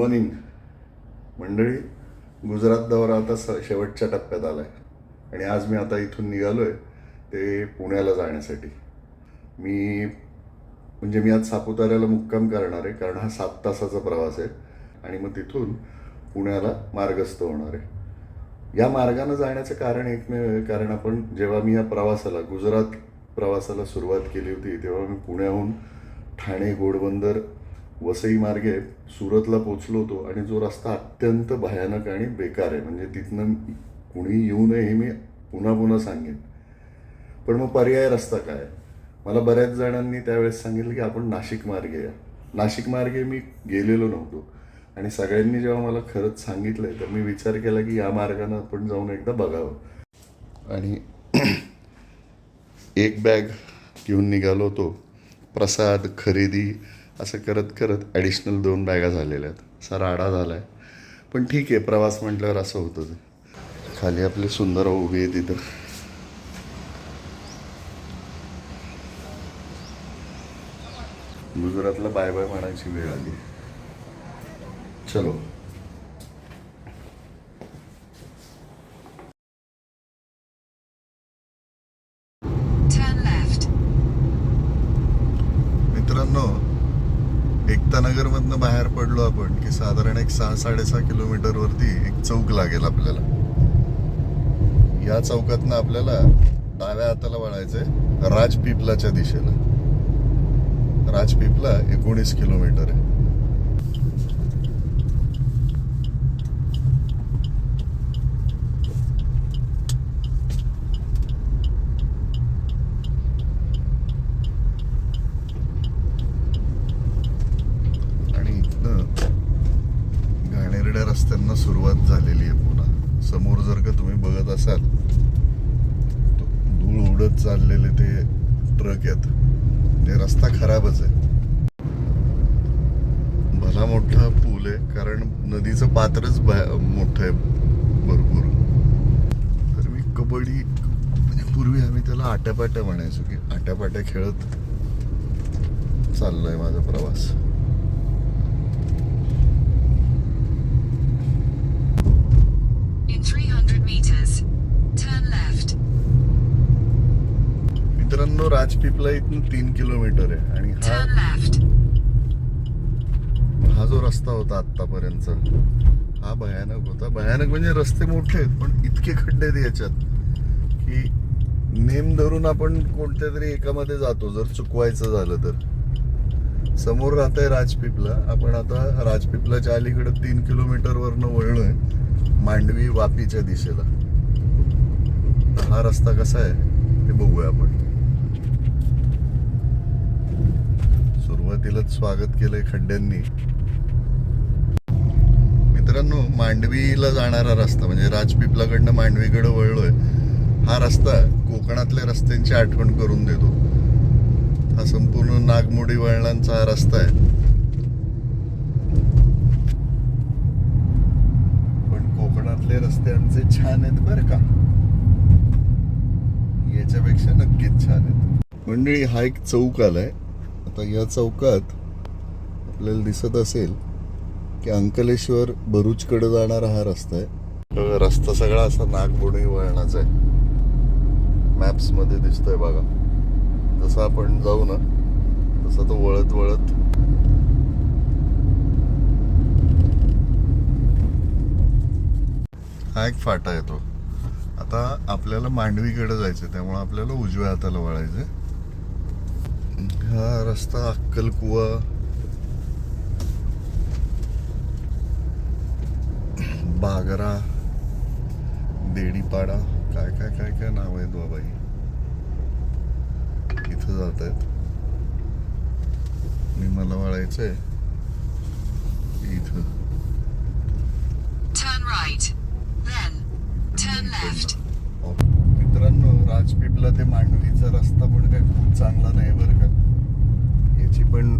Morning मंडळी गुजरात दौरा आता स शेवटच्या टप्प्यात आला आहे आणि आज मी आता इथून निघालो आहे ते पुण्याला जाण्यासाठी. मी म्हणजे मी आज सापुताऱ्याला मुक्काम करणार आहे कारण हा सात तासाचा प्रवास आहे. आणि मग तिथून पुण्याला मार्गस्थ होणार आहे. या मार्गानं जाण्याचं कारण एकमेव आहे कारण आपण जेव्हा मी या प्रवासाला गुजरात प्रवासाला सुरुवात केली होती तेव्हा मी पुण्याहून ठाणे घोडबंदर वसई मार्गे सुरतला पोचलो होतो आणि जो रस्ता अत्यंत भयानक आणि बेकार आहे म्हणजे तिथनं कुणी येऊ नये हे मी पुन्हा पुन्हा सांगेन. पण मग पर्याय रस्ता काय? मला बऱ्याच जणांनी त्यावेळेस सांगितलं की आपण नाशिक मार्गे या. नाशिक मार्गे मी गेलेलो नव्हतो. आणि सगळ्यांनी जेव्हा मला खरंच सांगितलंय तर मी विचार केला की या मार्गानं आपण जाऊन एकदा बघावं. आणि एक बॅग घेऊन निघालो होतो. प्रसाद खरेदी असं करत करत ॲडिशनल दोन बॅगा झालेल्या आहेत. असा राडा झाला आहे पण ठीक आहे प्रवास म्हटल्यावर असं होतं ते. खाली आपले सुंदर उभी आहे तिथं. गुजरातला बाय बाय म्हणायची वेळ आली. चलो. बाहेर पडलो आपण की साधारण एक सहा साडेसहा किलोमीटरवरती एक चौक लागेल आपल्याला. या चौकातनं आपल्याला डाव्या हाताला वळायचंय राजपिपलाच्या दिशेला. राजपिपला एकोणीस किलोमीटर आहे आणि इथनं घाणेरड्या रस्त्यांना सुरुवात झालेली आहे पुन्हा समोर जर का तुम्ही बघत असाल तो धूळ उडत चाललेले ते ट्रक आहेत म्हणजे रस्ता खराबच आहे भला मोठा पूल आहे कारण नदीचं पात्रच मोठं आहे भरपूर तर मी कबड्डी म्हणजे पूर्वी आम्ही त्याला आट्यापाट्या म्हणायचो की आट्यापाट्या खेळत चाललोय माझा प्रवास In 300 meters, turn left. मित्रांनो राजपीपला इथून तीन किलोमीटर आहे आणि हा. हा जो रस्ता होता आतापर्यंत हा भयानक होता. भयानक म्हणजे रस्ते मोठे आहेत पण इतके खड्डे आहेत याच्यात की नेम धरून आपण कोणत्या तरी एकामध्ये जातो जर चुकवायचं झालं तर. समोर राहत आहे राजपिपला. आपण आता राजपिपलाच्या अलीकडे तीन किलोमीटर वरनं वळलोय मांडवी वापीच्या दिशेला. तर हा रस्ता कसा आहे ते बघूया आपण. सुरुवातीलाच स्वागत केलंय खड्ड्यांनी. मित्रांनो मांडवीला जाणारा रस्ता म्हणजे राजपिपलाकडनं मांडवीकडे वळलोय हा रस्ता कोकणातल्या रस्त्यांची आठवण करून देतो. हा संपूर्ण नागमोडी वळणांचा हा रस्ता आहे. पण कोकणातले रस्ते आमचे छान आहेत बरं का. याच्यापेक्षा नक्कीच छान आहेत. मंडळी हा एक चौक आलाय. आता या चौकात आपल्याला दिसत असेल की अंकलेश्वर भरूचकडे जाणारा हा रस्ता आहे. रस्ता सगळा असा नागबोडी वळणाचा आहे. मॅप्समध्ये दिसतोय बघा. जसं आपण जाऊ ना तसा तो वळत वळत हा एक फाटा येतो. आता आपल्याला मांडवीकडे जायचं त्यामुळे आपल्याला उजव्या हाताला वळायचं हा रस्ता अक्कलकुवा बागरा देडीपाडा काय काय काय काय नाव आहेत बाबाई इथं जात आहेत मी मला वळायचंय इथं. Left. मित्रांनो राजपीपला ते मांडवीचा रस्ता पण काय खूप चांगला नाही बरं का? याची पण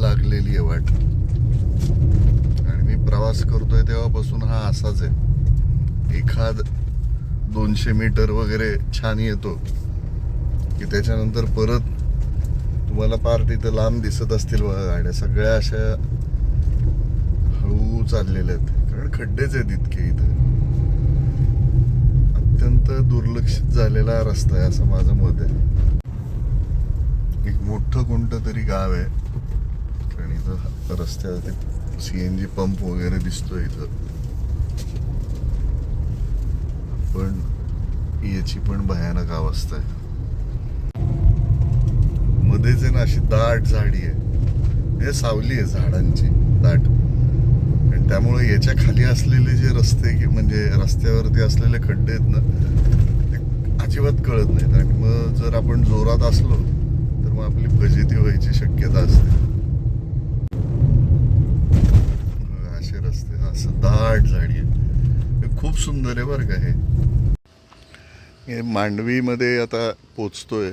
लागलेली आहे वाट. प्रवास करतोय तेव्हापासून हा असाच आहे. एखाद दोनशे मीटर वगैरे छान येतो की त्याच्यानंतर परत तुम्हाला पार तिथं लांब दिसत असतील बघा गाड्या. सगळ्या अशा हळू चाललेल्या आहेत. कारण खड्डेच आहेत इतके इथं. अत्यंत दुर्लक्षित झालेला रस्ता आहे असं माझं मत आहे. एक मोठं कोणतं तरी गाव आहे. आणि इथं रस्त्यावर सी एन जी पंप वगैरे दिसतोय इथं. पण याची पण भयानक अवस्था आहे. मध्येच आहे ना अशी दाट झाडी आहे. म्हणजे सावली आहे झाडांची दाट. आणि त्यामुळे याच्या खाली असलेले जे रस्ते की म्हणजे रस्त्यावरती असलेले खड्डे आहेत ना ते अजिबात कळत नाहीत. आणि मग जर आपण जोरात असलो तर मग आपली फजिती व्हायची शक्यता असते बघा, असे रस्ते असं दाट झाडी आहे हे खूप सुंदर आहे बरं का हे. मांडवीमध्ये आता पोचतोय.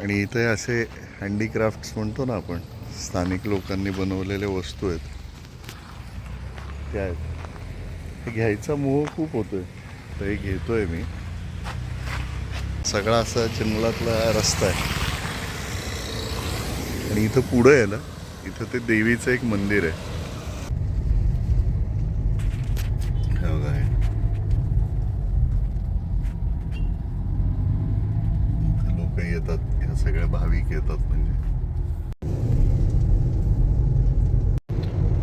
आणि इथे असे हँडीक्राफ्ट्स म्हणतो ना आपण स्थानिक लोकांनी बनवलेल्या वस्तू आहेत. त्या आहेत. हे घ्यायचा मोह खूप होतोय. तर हे घेतोय मी. सगळा असा जंगलातला रस्ता आहे. आणि इथं पुढं आहे ना इथं ते देवीचं एक मंदिर आहे हे बघा हे. इथं लोक येतात ह्या सगळ्या भाविक येतात म्हणजे.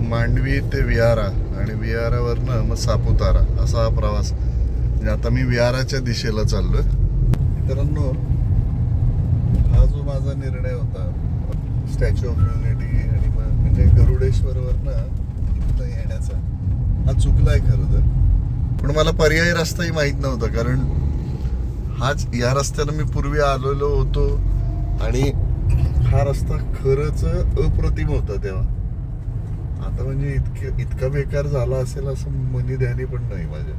मांडवी ते विहारा आणि विहारावरनं मग सापुतारा असा हा प्रवास. म्हणजे आता मी विहाराच्या दिशेला चाललोय. मित्रांनो हा जो माझा निर्णय होता स्टॅच्यू ऑफ युनिटी आणि म्हणजे गरुडेश्वरवरनं तिथं येण्याचा हा चुकलाय खरं तर. पण मला पर्यायी रस्ताही माहीत नव्हता कारण हाच या रस्त्यानं मी पूर्वी आलेलो होतो आणि हा रस्ता खरंच अप्रतिम होता तेव्हा. आता म्हणजे इतके इतका बेकार झाला असेल असं मनी ध्यानी पण नाही माझ्या.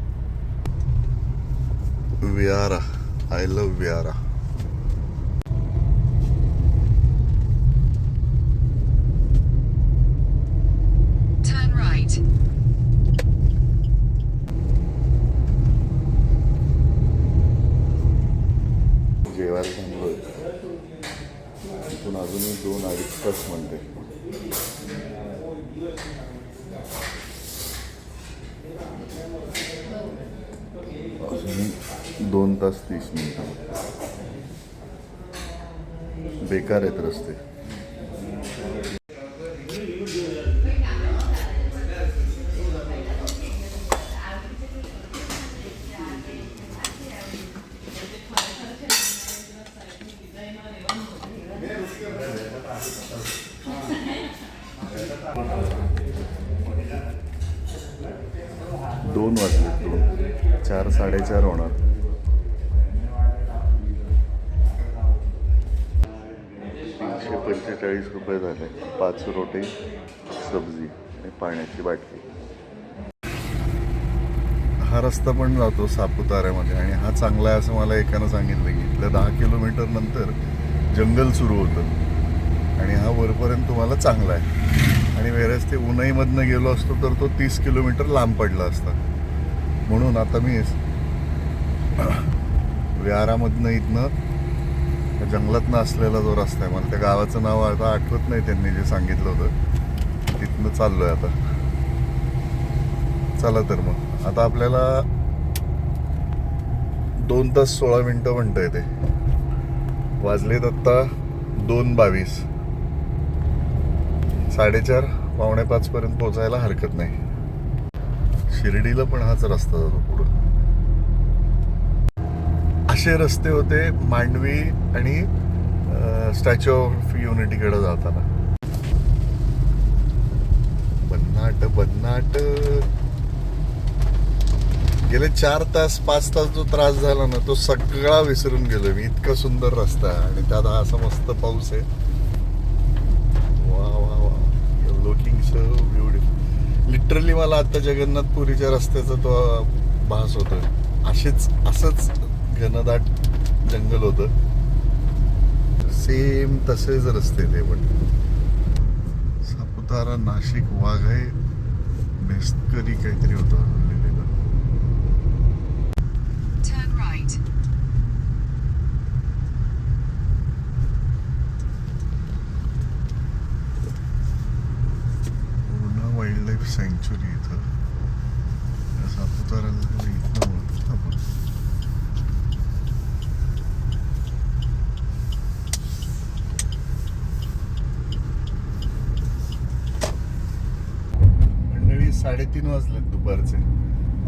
Vyara I love Vyara Turn right. जेवायला थांबलोय तिथून अजूनही दोन अडीच तास म्हणते अजून दोन तास तीस मिनिटं बेकार जास्त पण जातो सापुताऱ्यामध्ये आणि हा चांगला आहे असं मला एकानं सांगितलं की इथल्या दहा किलोमीटर नंतर जंगल सुरू होतं. आणि हा वरपर्यंत तुम्हाला चांगला आहे. आणि वेळेस ते उन्हाईमधनं गेलो असतो तर तो तीस किलोमीटर लांब पडला असता. म्हणून आता मी व्यारामधनं इथनं जंगलातनं असलेला जो रस्ता आहे मला त्या गावाचं नाव आता आठवत नाही त्यांनी जे सांगितलं होतं. तिथनं चाललोय आता. चला तर मग. आता आपल्याला दोन तास सोळा मिनटं म्हणता ते. वाजलेत आत्ता दोन बावीस. साडेचार पावणे पाच पर्यंत पोहोचायला हरकत नाही. शिर्डीला पण हाच रस्ता जातो पुढं. असे रस्ते होते मांडवी आणि स्टॅच्यू ऑफ युनिटीकडे जाताना. बन्नाट बन्नाट गेले चार तास पाच तास जो त्रास झाला ना तो सगळा विसरून गेलो मी. इतका सुंदर रस्ता आहे आणि त्यात हा असा मस्त पाऊस आहे. वा वा वा लुकिंग सो ब्युटिफुल लिटरली मला आता जगन्नाथपुरीच्या रस्त्याचा तो भास होतोय. असेच असंच घनदाट जंगल होतं. सेम तसेच रस्ते ते पण. सापुतारा नाशिक वाघ आहे मेस्तकरी काहीतरी होतं. सँच्युरी इथं. सापुतारा इथं इथनं बोलतो ना आपण मंडळी साडेतीन वाजलेत दुपारचे.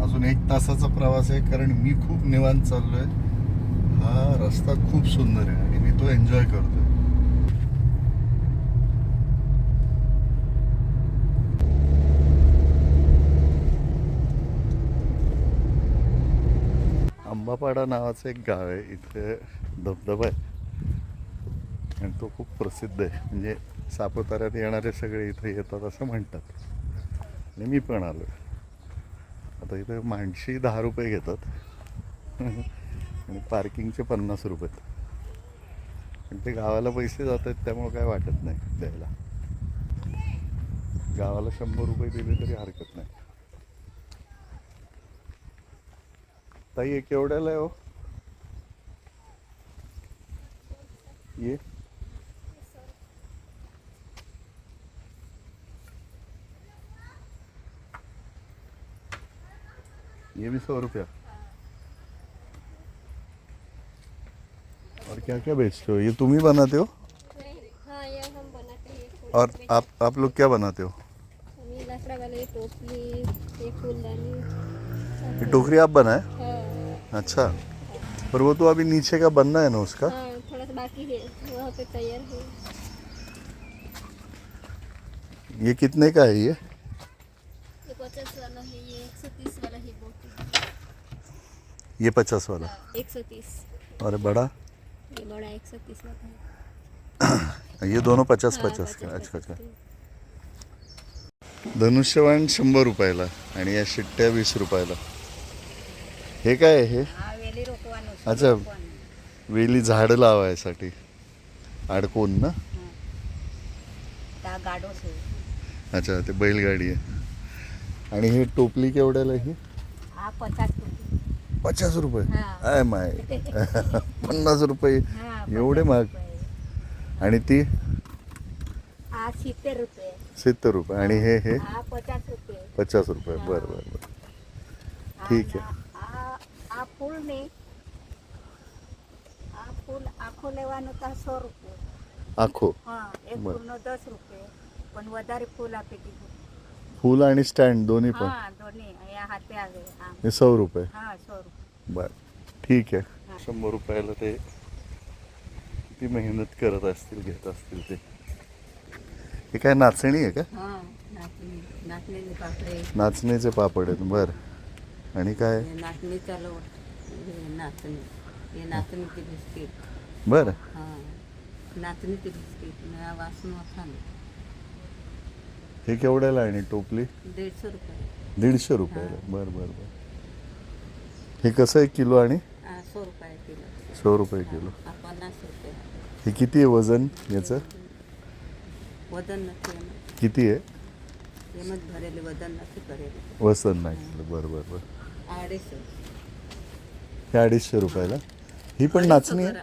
अजून एक तासाचा प्रवास आहे कारण मी खूप निवांत चाललोय. हा रस्ता खूप सुंदर आहे आणि मी तो एन्जॉय करतोय. कोल्हापाडा नावाचं एक गाव आहे. इथे धबधबा आहे. आणि तो खूप प्रसिद्ध आहे. म्हणजे सापुताऱ्यात येणारे सगळे इथे येतात असं म्हणतात. आणि मी पण आलो आता इथे माणशी दहा रुपये घेतात. आणि पार्किंगचे पन्नास रुपये पण ते गावाला पैसे जात आहेत त्यामुळं काय वाटत नाही द्यायला. गावाला शंभर रुपये दिले तरी हरकत नाही. ताई हे केवढ्याला आहे हो? ये? ये भी सौ रुपया। और क्या क्या बेचते हो? ये तुम ही बनाते हो? हाँ ये हम बनाते हैं और आप आप लोग क्या बनाते हो? ये टोकरी आप बनाए? हाँ। अच्छा। पर वो तो अभी नीचे का बनना है ना उसका? हाँ थोड़ा सा बाकी है। वहाँ पे तैयार है। ये कितने का है ये? ये पचास वाला है ये एक सौ तीस वाला है बोटी ये पचास वाला? एक सौ तीस। और बड़ा। ये बड़ा एक सौ तीस वाला है। ये दोनों पचास हाँ, पचास का अच्छा अच्छा। धनुष्यवाण शंभर रुपयाला आणि या शिट्ट्या वीस रुपयाला. हे काय आहे? हे अच्छा. वेली झाडं लावायसाठी. अडकवून ना? आहे. अच्छा ते बैलगाडी आहे. आणि हे टोपली केवढ्याला ही? हा पचास रुपये. हा. I my. पन्नास रुपये. हा, एवढे महाग. आणि ती? सित्तेर रुपये. सत्तर रुपये. आणि हे हे? पचास रुपये. पचास रुपये. बरं बरं बरं. ठीक ना, हा. આ ફૂલ ને આ ફૂલ આખો લેવાનું તો સો રૂપિયા आखो હા એક બરાબર. ફૂલનો દસ રૂપિયા પણ વધારે ફૂલ આપી દીધું फुल आणि स्टँड दोन्ही पण હા दोन्ही અહીંયા हाते આવે હા हे सौ रुपये हा सौ रुपये बर ठीक आहे हा. शंभर रुपयाला ते किती मेहनत करत असतील घेत असतील ते हे काय नाचणी आहे का हा नाचणी नाचणीचे पापडे नाचणीचे पापड आहेत बर आणि काय नाचणीचा लोट हे नाचणी बर. हां वासान हे केवढ्याला आणि टोपली? दीडशे रुपये. दीडशे बर बर बर. हे कसं आहे किलो आणि? सौ रुपये किलो. सौ रुपये किलो. पन्नास रुपये. हे किती आहे वजन याचं? वजन नक्की किती आहे? वजन नाही. बरोबर बरं बरं बरं. अडीच त्या अडीचशे रुपयाला. ही पण नाचणी आहे?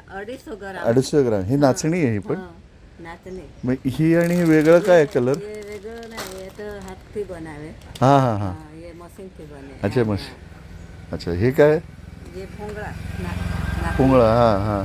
अडीचशे ग्राम. ही नाचणी आहे ही पण. नाचणी. मग ही आणि वेगळं काय आहे कलर हां हां हां अच्छा मशी अच्छा हे काय? पुंगळा पोंगळा हां हां.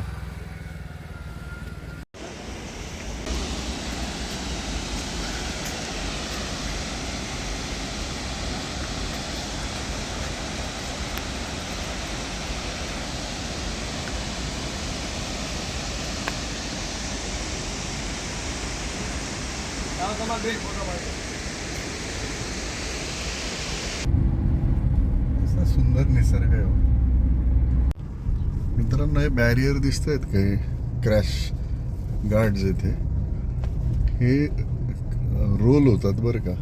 सुंदर निसर्ग. आहे हो. मित्रांनो हे बॅरियर दिसत आहेत काही क्रॅश गार्ड्स येथे हे रोल होतात बरं का?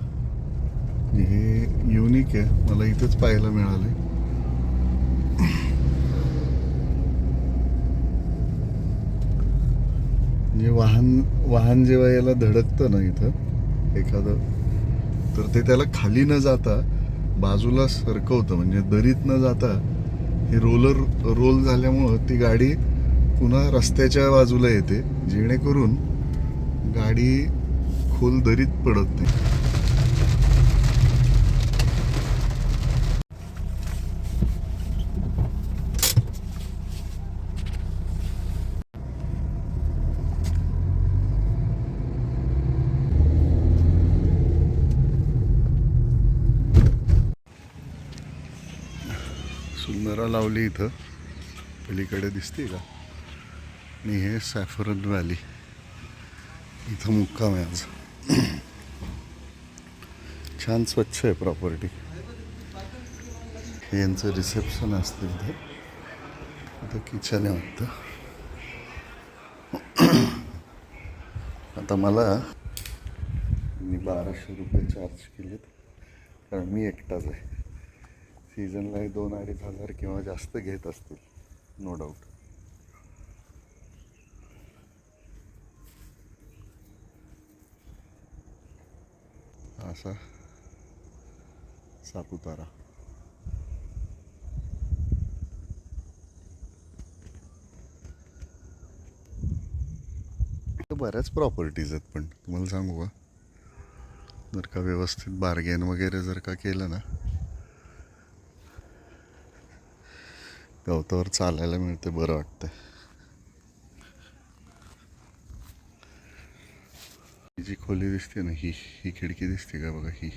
हे युनिक आहे. मला इथेच पाहायला मिळाले म्हणजे वाहन वाहन जेव्हा याला धडकतं ना इथं एखादं तर ते त्याला खाली न जाता बाजूला सरकवतं म्हणजे दरीत न जाता हे रोलर रोल झाल्यामुळं ती गाडी पुन्हा रस्त्याच्या बाजूला येते. जेणेकरून गाडी खोल दरीत पडत नाही. लावली इथं. पलीकडे दिसते का? आणि हे सॅफरन व्हॅली. इथं मुक्काम आहे आज. छान स्वच्छ आहे प्रॉपर्टी हे यांचं रिसेप्शन असतं इथे. इथं किचन आहे वाटतं. आता मला मी बाराशे रुपये चार्ज केलेत. कारण मी एकटाच आहे. सीझनला हे दोन अडीच हजार किंवा जास्त घेत असतील नो डाऊट असा सापुतारा बऱ्याच प्रॉपर्टीज आहेत पण तुम्हाला सांगू का? जर का व्यवस्थित बार्गेन वगैरे जर का केलं ना गवतावर चालायला मिळते बरं वाटतं ही जी खोली दिसते ना ही ही खिडकी दिसते का बघा ही?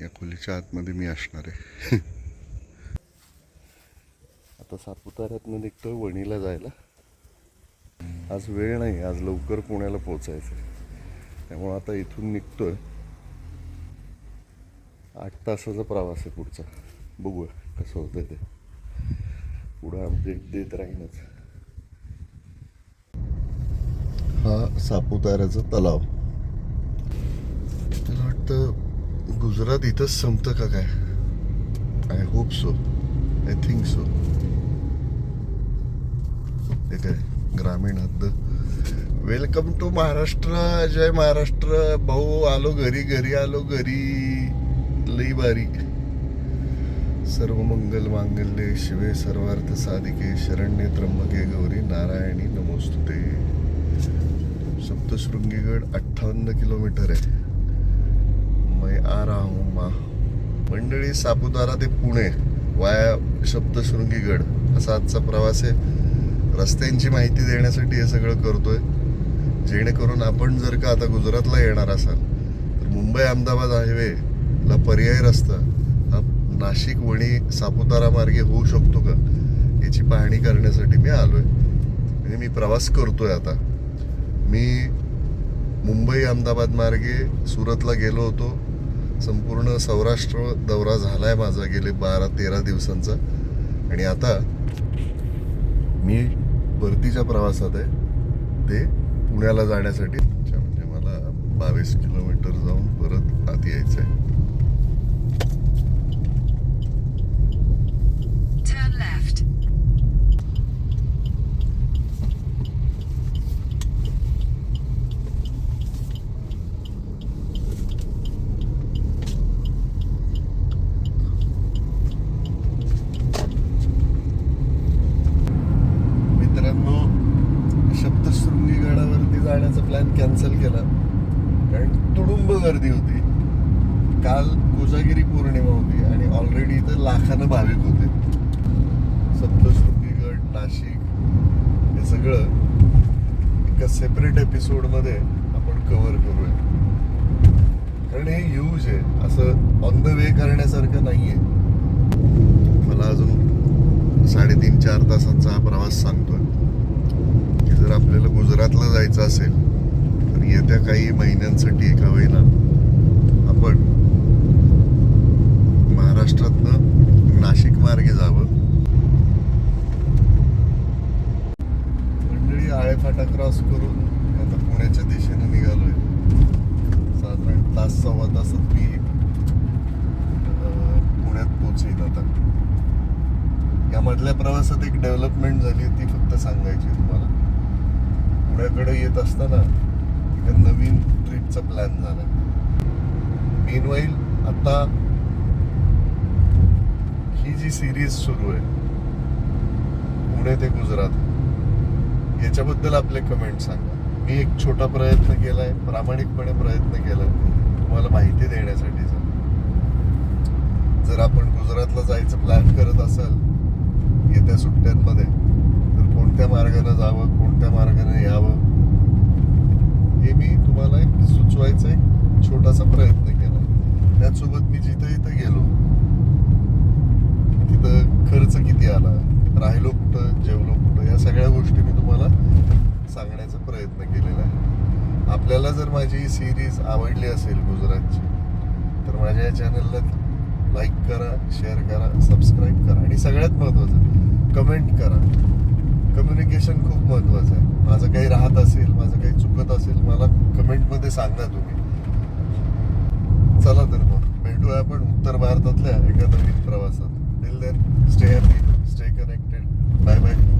या खोलीच्या आतमध्ये मी असणार आहे. आता सापुताऱ्यातनं निघतोय वणीला जायला. आज वेळ नाही आज लवकर पुण्याला पोचायचं आहे त्यामुळं आता इथून निघतोय. आठ तासाचा प्रवास आहे पुढचा. बघूया कसं होतं ते. पुढं अपडेट देत राहीनच हा सापुताऱ्याचा तलाव. मला वाटतं गुजरात इथंच संपतं का काय? I hope so I think so ते काय? ग्रामीण हद्द. वेलकम टू महाराष्ट्र जय महाराष्ट्र. भाऊ आलो घरी घरी आलो घरी. लई बारी सर्व मंगल मांगल्ये शिवे सर्वार्थ साधिके शरण्य त्र्यंबके गौरी नारायणी नमोस्तुते. सप्तशृंगीगड अठ्ठावन्न किलोमीटर आहे. मै आ हूं मा. मंडळी सापुतारा ते पुणे वाया सप्तशृंगीगड. असा आजचा प्रवास आहे. रस्त्यांची माहिती देण्यासाठी हे सगळं करतोय. जेणेकरून आपण जर का आता गुजरातला येणार असाल तर मुंबई अहमदाबाद हायवेला पर्यायी रस्ता नाशिक वणी सापुतारा मार्गे होऊ शकतो का? याची पाहणी करण्यासाठी मी आलो आहे म्हणजे मी प्रवास करतो आहे आता. मी मुंबई अहमदाबाद मार्गे सुरतला गेलो होतो. संपूर्ण सौराष्ट्र दौरा झाला आहे माझा गेले बारा तेरा दिवसांचा. आणि आता मी परतीच्या प्रवासात आहे. ते पुण्याला जाण्यासाठी. म्हणजे मला बावीस किलोमीटर जाऊन परत आत यायचं आहे Turn left. मित्रांनो सप्तशृंगी गडावरती जाण्याचा प्लॅन कॅन्सल केला कारण तुडुंब गर्दी होती काल कोजागिरी पौर्णिमा होती आणि ऑलरेडी इथं लाखानं भाविक होते सप्तशृंगी गड नाशिक हे सगळं एका सेपरेट एपिसोडमध्ये आपण कव्हर करूया. कारण हे ह्यूज आहे. असं ऑन द वे करण्यासारखं नाही आहे मला अजून साडेतीन चार तासांचा हा प्रवास सांगतोय. की जर आपल्याला गुजरातला जायचं असेल तर येत्या काही महिन्यांसाठी एका वेळेला आपण महाराष्ट्रातनं नाशिक मार्गे जावं. मंडळी आळेफाटा क्रॉस करून आता पुण्याच्या दिशेने तास सव्वा तासात मी पुण्यात पोचेल आता. या मधल्या प्रवासात एक डेव्हलपमेंट झाली ती फक्त सांगायची तुम्हाला. पुण्याकडे येत असताना एका नवीन ट्रिपचा प्लॅन झाला. मेनवाईल आता ही जी सिरीज सुरू आहे पुणे ते गुजरात याच्याबद्दल आपले कमेंट सांगा. मी एक छोटा प्रयत्न केलाय प्रामाणिकपणे प्रयत्न केलाय. तुम्हाला माहिती देण्यासाठीचा जर आपण गुजरातला जायचं प्लॅन करत असाल येत्या सुट्ट्यांमध्ये तर कोणत्या मार्गाने जावं कोणत्या मार्गाने यावं हे मी तुम्हाला एक सुचवायचा एक छोटासा प्रयत्न केला. त्याचसोबत मी जिथं इथं गेलो कुठली सिरीज आवडली असेल गुजरातची तर माझ्या या चॅनलला लाईक करा शेअर करा सबस्क्राईब करा. आणि सगळ्यात महत्त्वाचं कमेंट करा. कम्युनिकेशन खूप महत्त्वाचं आहे. माझं काही राहत असेल माझं काही चुकत असेल मला कमेंटमध्ये सांगा तुम्ही. चला तर मग भेटूया आपण उत्तर भारतातल्या एका नवीन प्रवासात. Till then stay happy stay connected bye bye